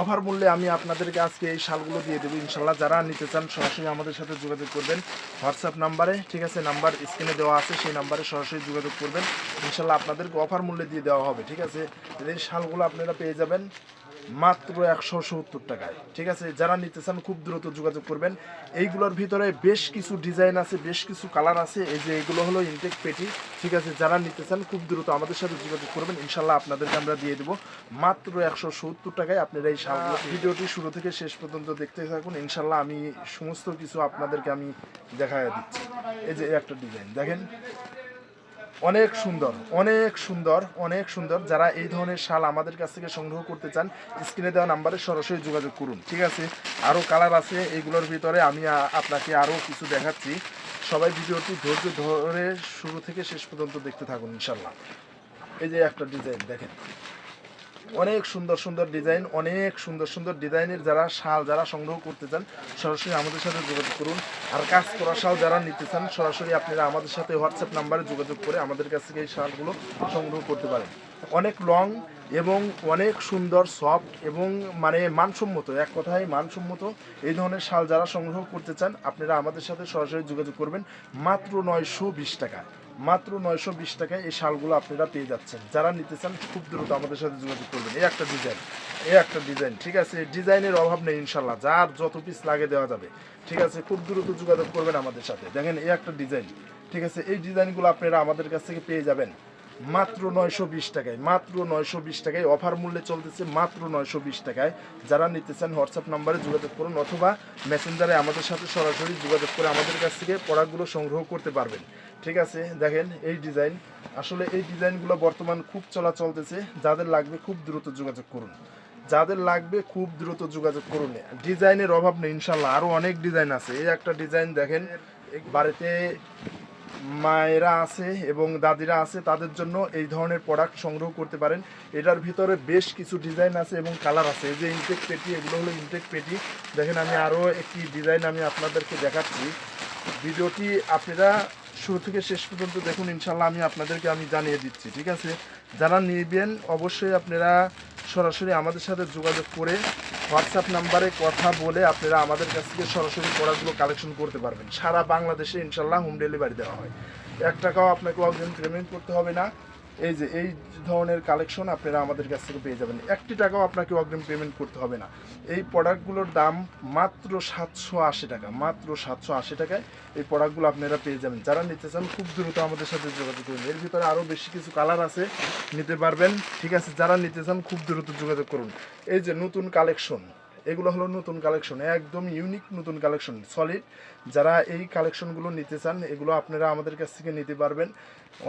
Offer মূল্যে আমি আপনাদেরকে আজকে এই শালগুলো দিয়ে দেবো। ইনশাল্লাহ যারা নিতে চান সরাসরি আমাদের সাথে যোগাযোগ করবেন। হোয়াটসঅ্যাপ নাম্বারে, ঠিক আছে, নাম্বার স্ক্রিনে দেওয়া আছে, সেই নাম্বারে সরাসরি যোগাযোগ করবেন। ইনশাল্লাহ আপনাদেরকে অফার মূল্যে দিয়ে দেওয়া হবে, ঠিক আছে? এই শালগুলো আপনারা পেয়ে যাবেন। মাত্র একশো সত্তর টাকায়। ঠিক আছে? যারা নিতে চান খুব দ্রুত যোগাযোগ করবেন। এইগুলোর ভিতরে বেশ কিছু ডিজাইন আছে বেশ কিছু কালার আছে। এই যে এগুলো হলো ইনটেক পেটি। ঠিক আছে? যারা নিতে চান খুব দ্রুত আমাদের সাথে যোগাযোগ করবেন। ইনশাল্লাহ আপনাদেরকে আমরা দিয়ে দেবো। মাত্র একশো সত্তর টাকায় আপনারা এই শালগুলো ভিডিওটি শুরু থেকে শেষ পর্যন্ত দেখতে থাকুন। ইনশাল্লাহ আমি সমস্ত কিছু আপনাদেরকে আমি দেখা দিচ্ছি। এই যে একটা ডিজাইন। দেখেন? অনেক সুন্দর অনেক সুন্দর অনেক সুন্দর। যারা এই ধরনের শাল আমাদের কাছ থেকে সংগ্রহ করতে চান, স্ক্রিনে দেওয়া নাম্বারে সরাসরি যোগাযোগ করুন, ঠিক আছে? আরও কালার আছে এইগুলোর ভিতরে, আমি আপনাকে আরও কিছু দেখাচ্ছি। সবাই ভিডিওটি ধৈর্য ধরে শুরু থেকে শেষ পর্যন্ত দেখতে থাকুন, ইনশাল্লাহ। এই যে একটা ডিজাইন, দেখেন। অনেক সুন্দর সুন্দর ডিজাইন, অনেক সুন্দর সুন্দর ডিজাইনের যারা শাল যারা সংগ্রহ করতে চান, সরাসরি আমাদের সাথে যোগাযোগ করুন। আর কাজ করা শাল যারা নিতে চান, সরাসরি আপনারা আমাদের সাথে হোয়াটসঅ্যাপ নাম্বারে যোগাযোগ করে আমাদের কাছ থেকে এই শালগুলো সংগ্রহ করতে পারেন। অনেক লং এবং অনেক সুন্দর সফট এবং মানে মানসম্মত, এক কথায় মানসম্মত এই ধরনের শাল যারা সংগ্রহ করতে চান, আপনারা আমাদের সাথে সরাসরি যোগাযোগ করবেন মাত্র নয়শো বিশ টাকা মাত্র নয়শো বিশ টাকায় এই শালগুলো আপনারা পেয়ে যাচ্ছেন। যারা নিতে চান, খুব দ্রুত আমাদের সাথে যোগাযোগ করবেন। এই একটা ডিজাইন, এই একটা ডিজাইন, ঠিক আছে? ডিজাইনের অভাব নেই ইনশাল্লাহ যার যত পিস লাগে দেওয়া যাবে, ঠিক আছে? খুব দ্রুত যোগাযোগ করবেন আমাদের সাথে। দেখেন, এই একটা ডিজাইন, ঠিক আছে? এই ডিজাইনগুলো আপনারা আমাদের কাছ থেকে পেয়ে যাবেন। মাত্র নয়শো বিশ টাকায়, মাত্র নয়শো বিশ টাকায় অফার মূল্যে চলতেছে মাত্র নয়শো বিশ টাকায়। যারা নিতে চান হোয়াটসঅ্যাপ নাম্বারে যোগাযোগ করুন অথবা মেসেঞ্জারে আমাদের সাথে সরাসরি যোগাযোগ করে আমাদের কাছ থেকে প্রোডাক্টগুলো সংগ্রহ করতে পারবেন। ঠিক আছে, দেখেন এই ডিজাইন আসলে এই ডিজাইনগুলো বর্তমান খুব চলা চলতেছে। যাদের লাগবে খুব দ্রুত যোগাযোগ করুন। যাদের লাগবে খুব দ্রুত যোগাযোগ করুন। ডিজাইনের অভাব নেই ইনশাল্লাহ আরও অনেক ডিজাইন আছে। এই একটা ডিজাইন দেখেন, বাড়িতে মায়েরা আছে এবং দাদিরা আছে, তাদের জন্য এই ধরনের প্রোডাক্ট সংগ্রহ করতে পারেন। এটার ভিতরে বেশ কিছু ডিজাইন আছে এবং কালার আছে। এই যে ইনটেক পেটি, এগুলো হলো ইনটেক পেটি। দেখেন, আমি আরও একটি ডিজাইন আমি আপনাদেরকে দেখাচ্ছি। ভিডিওটি আপনারা শুরু থেকে শেষ পর্যন্ত দেখুন ইনশাল্লাহ আমি আপনাদেরকে আমি জানিয়ে দিচ্ছি, ঠিক আছে? যারা নিবেন, অবশ্যই আপনারা সরাসরি আমাদের সাথে যোগাযোগ করে হোয়াটসঅ্যাপ নাম্বারে কথা বলে আপনারা আমাদের কাছ থেকে সরাসরি প্রোডাক্টগুলো কালেকশন করতে পারবেন। সারা বাংলাদেশে ইনশাল্লাহ হোম ডেলিভারি দেওয়া হয়। এক টাকাও আপনাকে অগ্রিম পেমেন্ট করতে হবে না। এই যে, এই ধরনের কালেকশন আপনারা আমাদের কাছ থেকে পেয়ে যাবেন। একটি টাকাও আপনাকে অগ্রিম পেমেন্ট করতে হবে না। এই প্রোডাক্টগুলোর দাম মাত্র সাতশো আশি টাকা, মাত্র সাতশো আশি টাকায় এই প্রোডাক্টগুলো আপনারা পেয়ে যাবেন। যারা নিতে চান, খুব দ্রুত আমাদের সাথে যোগাযোগ করুন। এর ভিতরে আরও বেশি কিছু কালার আছে, নিতে পারবেন। ঠিক আছে, যারা নিতে চান, খুব দ্রুত যোগাযোগ করুন। এই যে নতুন কালেকশন এগুলো হলো নতুন কালেকশন একদম ইউনিক নতুন কালেকশন সলিড যারা এই কালেকশনগুলো নিতে চান, এগুলো আপনারা আমাদের কাছ থেকে নিতে পারবেন।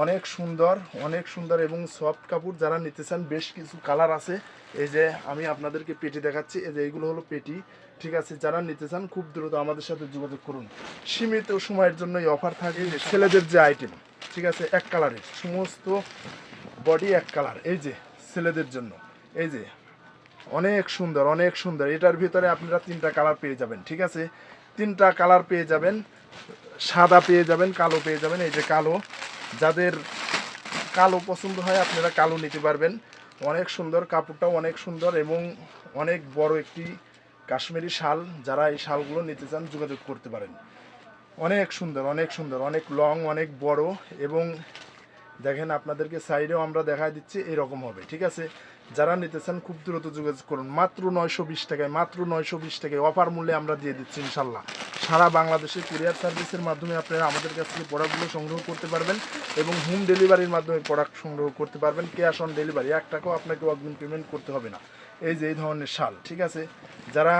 অনেক সুন্দর অনেক সুন্দর এবং সফট কাপড় যারা নিতে চান, বেশ কিছু কালার আছে। এই যে আমি আপনাদেরকে পেটি দেখাচ্ছি, এই যে এইগুলো হলো পেটি, ঠিক আছে? যারা নিতে চান, খুব দ্রুত আমাদের সাথে যোগাযোগ করুন। সীমিত সময়ের জন্য এই অফার থাকে ছেলেদের যে আইটেম ঠিক আছে? এক কালারের সমস্ত বডি এক কালার এই যে ছেলেদের জন্য। এই যে অনেক সুন্দর অনেক সুন্দর। এটার ভিতরে আপনারা তিনটা কালার পেয়ে যাবেন, ঠিক আছে? তিনটা কালার পেয়ে যাবেন, সাদা পেয়ে যাবেন, কালো পেয়ে যাবেন, এই যে কালো। যাদের কালো পছন্দ হয়, আপনারা কালো নিতে পারবেন। অনেক সুন্দর, কাপড়টাও অনেক সুন্দর এবং অনেক বড় একটি কাশ্মীরি শাল। যারা এই শালগুলো নিতে চান, যোগাযোগ করতে পারেন। অনেক সুন্দর অনেক সুন্দর, অনেক লং অনেক বড় এবং দেখেন আপনাদেরকে সাইডেও আমরা দেখা দিচ্ছি, এরকম হবে, ঠিক আছে? যারা নিতে চান খুব দ্রুত যোগাযোগ করুন। মাত্র নয়শো বিশ টাকায়, মাত্র নয়শো বিশ টাকায় অফার মূল্যে আমরা দিয়ে দিচ্ছি ইনশাল্লাহ। সারা বাংলাদেশে কুরিয়ার সার্ভিসের মাধ্যমে আপনারা আমাদের কাছ থেকে প্রোডাক্টগুলো সংগ্রহ করতে পারবেন এবং হোম ডেলিভারির মাধ্যমে প্রোডাক্ট সংগ্রহ করতে পারবেন। ক্যাশ অন ডেলিভারি এক টাকাও আপনাকে অগ্রিম পেমেন্ট করতে হবে না। এই যে, এই ধরনের শাল, ঠিক আছে? যারা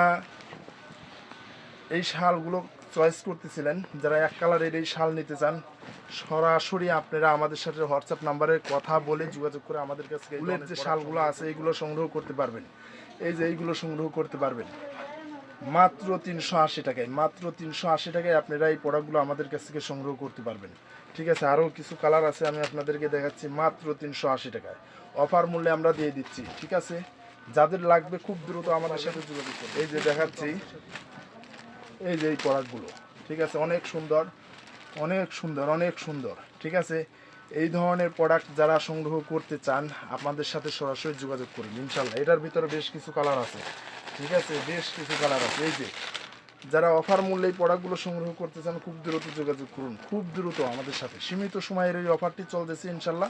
এই শালগুলো চয়েস করতেছিলেন, যারা এক কালারের এই শাল নিতে চান সরাসরি আপনারা আমাদের সাথে হোয়াটসঅ্যাপ নাম্বারে কথা বলে যোগাযোগ করে আমাদের কাছে উলের যে শালগুলো আছে এইগুলো সংগ্রহ করতে পারবেন। এই যে এইগুলো সংগ্রহ করতে পারবেন। মাত্র তিনশো আশি টাকায় মাত্র তিনশো আশি টাকায় আপনারা এই প্রোডাক্টগুলো আমাদের কাছ থেকে সংগ্রহ করতে পারবেন। ঠিক আছে আরও কিছু কালার আছে আমি আপনাদেরকে দেখাচ্ছি মাত্র তিনশো আশি টাকায়। অফার মূল্যে আমরা দিয়ে দিচ্ছি ঠিক আছে? যাদের লাগবে খুব দ্রুত আমাদের সাথে যোগাযোগ করুন। এই যে দেখাচ্ছি এই যে এই প্রোডাক্টগুলো ঠিক আছে? অনেক সুন্দর। অনেক সুন্দর অনেক সুন্দর। ঠিক আছে? এই ধরনের প্রোডাক্ট যারা সংগ্রহ করতে চান, আপনাদের সাথে সরাসরি যোগাযোগ করুন, ইনশাল্লাহ। এটার ভিতরে বেশ কিছু কালার আছে। ঠিক আছে? বেশ কিছু কালার আছে। এই যে যারা অফার মূল্যে এই প্রোডাক্টগুলো সংগ্রহ করতে চান খুব দ্রুত যোগাযোগ করুন খুব দ্রুত আমাদের সাথে। সীমিত সময়ের এই অফারটি চলতেছে ইনশাল্লাহ।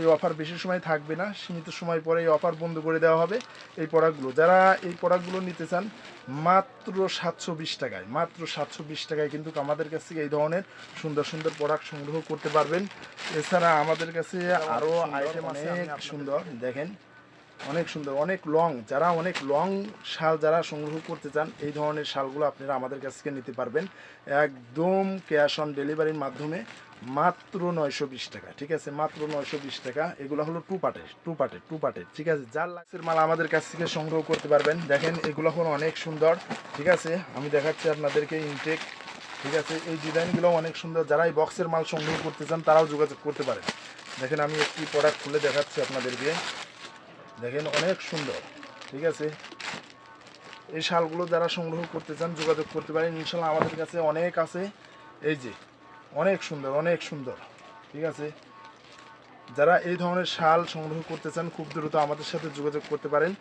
এই অফার বেশি সময় থাকবে না সীমিত সময় পরে এই অফার বন্ধ করে দেওয়া হবে এই প্রোডাক্টগুলো যারা এই প্রোডাক্টগুলো নিতে চান মাত্র সাতশো বিশ টাকায় মাত্র সাতশো বিশ টাকায় কিন্তু আমাদের কাছ থেকে এই ধরনের সুন্দর সুন্দর প্রোডাক্ট সংগ্রহ করতে পারবেন। এছাড়া আমাদের কাছে আরও আইটেম আছে অনেক সুন্দর দেখেন। অনেক সুন্দর, অনেক লং যারা অনেক লং শাল যারা সংগ্রহ করতে চান, এই ধরনের শালগুলো আপনারা আমাদের কাছ থেকে নিতে পারবেন। একদম ক্যাশ অন ডেলিভারির মাধ্যমে মাত্র নয়শো বিশ টাকা, ঠিক আছে? মাত্র নয়শো বিশ টাকা। এগুলো হলো টু পার্টের টু পার্টের টু পার্টের ঠিক আছে? যার লাক্সের মাল আমাদের কাছ থেকে সংগ্রহ করতে পারবেন। দেখেন, এগুলো হলো অনেক সুন্দর, ঠিক আছে? আমি দেখাচ্ছি আপনাদেরকে ইনটেক ঠিক আছে? এই ডিজাইনগুলো অনেক সুন্দর। যারা এই বক্সের মাল সংগ্রহ করতে চান, তারাও যোগাযোগ করতে পারেন। দেখেন, আমি একটি প্রোডাক্ট খুলে দেখাচ্ছি আপনাদেরকে। দেখেন অনেক সুন্দর, ঠিক আছে? এই শালগুলো যারা সংগ্রহ করতে চান, যোগাযোগ করতে পারেন। ইনশাল্লাহ আমাদের কাছে অনেক আছে। এই যে, অনেক সুন্দর অনেক সুন্দর, ঠিক আছে? যারা এই ধরনের শাল সংগ্রহ করতে চান, খুব দ্রুত আমাদের সাথে যোগাযোগ করতে পারেন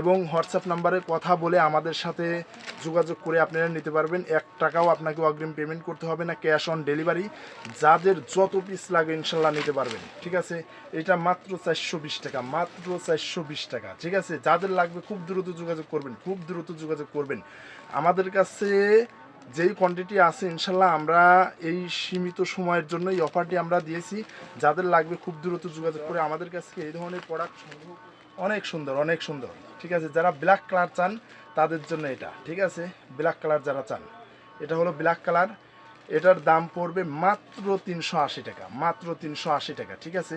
এবং হোয়াটসঅ্যাপ নাম্বারে কথা বলে আমাদের সাথে যোগাযোগ করে আপনারা নিতে পারবেন। এক টাকাও আপনাকে অগ্রিম পেমেন্ট করতে হবে না ক্যাশ অন ডেলিভারি যাদের যত পিস লাগে ইনশাল্লাহ নিতে পারবেন, ঠিক আছে? এটা মাত্র চারশো বিশ টাকা, মাত্র চারশো বিশ টাকা, ঠিক আছে? যাদের লাগবে খুব দ্রুত যোগাযোগ করবেন, খুব দ্রুত যোগাযোগ করবেন। আমাদের কাছে যেই কোয়ান্টিটি আছে, ইনশাল্লাহ আমরা এই সীমিত সময়ের জন্য এই অফারটি আমরা দিয়েছি। যাদের লাগবে খুব দ্রুত যোগাযোগ করে আমাদের কাছ থেকে এই ধরনের প্রোডাক্ট অনেক সুন্দর অনেক সুন্দর। ঠিক আছে? যারা ব্ল্যাক কালার চান, তাদের জন্য এটা। ঠিক আছে? ব্ল্যাক কালার যারা চান, এটা হলো ব্ল্যাক কালার এটার দাম পড়বে মাত্র তিনশো আশি টাকা, মাত্র তিনশো আশি টাকা, ঠিক আছে?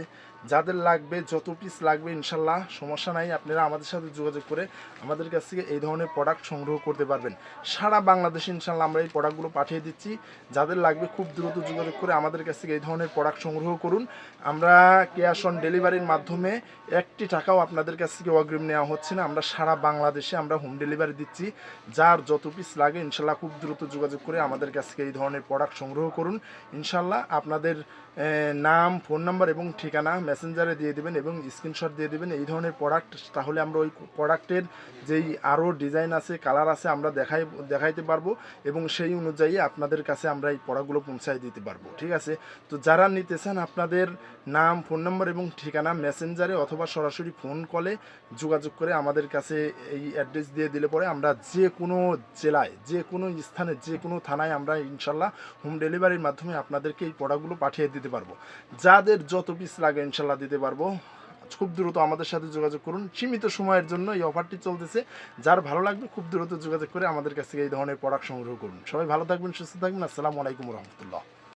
যাদের লাগবে, যত পিস লাগবে, ইনশাল্লাহ, সমস্যা নাই, আপনারা আমাদের সাথে যোগাযোগ করে আমাদের কাছ থেকে এই ধরনের প্রোডাক্ট সংগ্রহ করতে পারবেন। সারা বাংলাদেশে ইনশাল্লাহ আমরা এই প্রোডাক্টগুলো পাঠিয়ে দিচ্ছি। যাদের লাগবে, খুব দ্রুত যোগাযোগ করে আমাদের কাছ থেকে এই ধরনের প্রোডাক্ট সংগ্রহ করুন। আমরা ক্যাশ অন ডেলিভারির মাধ্যমে একটি টাকাও আপনাদের কাছ থেকে অগ্রিম নেওয়া হচ্ছে না। আমরা সারা বাংলাদেশে আমরা হোম ডেলিভারি দিচ্ছি। যার যত পিস লাগে, ইনশাল্লাহ খুব দ্রুত যোগাযোগ করে আমাদের কাছ থেকে এই ধরনের প্রোডাক্ট সংগ্রহ করুন। ইনশাল্লাহ আপনাদের নাম ফোন নাম্বার এবং ঠিকানা মেসেঞ্জারে দিয়ে দেবেন এবং স্ক্রিনশট দিয়ে দেবেন এই ধরনের প্রোডাক্ট তাহলে আমরা ওই প্রোডাক্টের যেই আরও ডিজাইন আছে কালার আছে, আমরা দেখাই, দেখাইতে পারব এবং সেই অনুযায়ী আপনাদের কাছে আমরা এই প্রোডাক্টগুলো পৌঁছায় দিতে পারব, ঠিক আছে? তো যারা নিতে চান আপনাদের নাম ফোন নাম্বার এবং ঠিকানা মেসেঞ্জারে অথবা সরাসরি ফোন কলে যোগাযোগ করে আমাদের কাছে এই অ্যাড্রেস দিয়ে দিলে পরে আমরা যে কোনো জেলায়, যে কোনো স্থানে, যে কোনো থানায় আমরা ইনশাল্লাহ হোম ডেলিভারির মাধ্যমে আপনাদেরকে এই প্রোডাক্টগুলো পাঠিয়ে দিতে পারব। যাদের যত পিস লাগে ইনশাল্লাহ দিতে পারব। খুব দ্রুত আমাদের সাথে যোগাযোগ করুন। সীমিত সময়ের জন্য এই অফারটি চলতেছে। যার ভালো লাগবে খুব দ্রুত যোগাযোগ করে আমাদের কাছ থেকে এই ধরনের প্রোডাক্ট সংগ্রহ করুন। সবাই ভালো থাকবেন, সুস্থ থাকবেন। আসসালামু আলাইকুম রহমতুল্লাহ।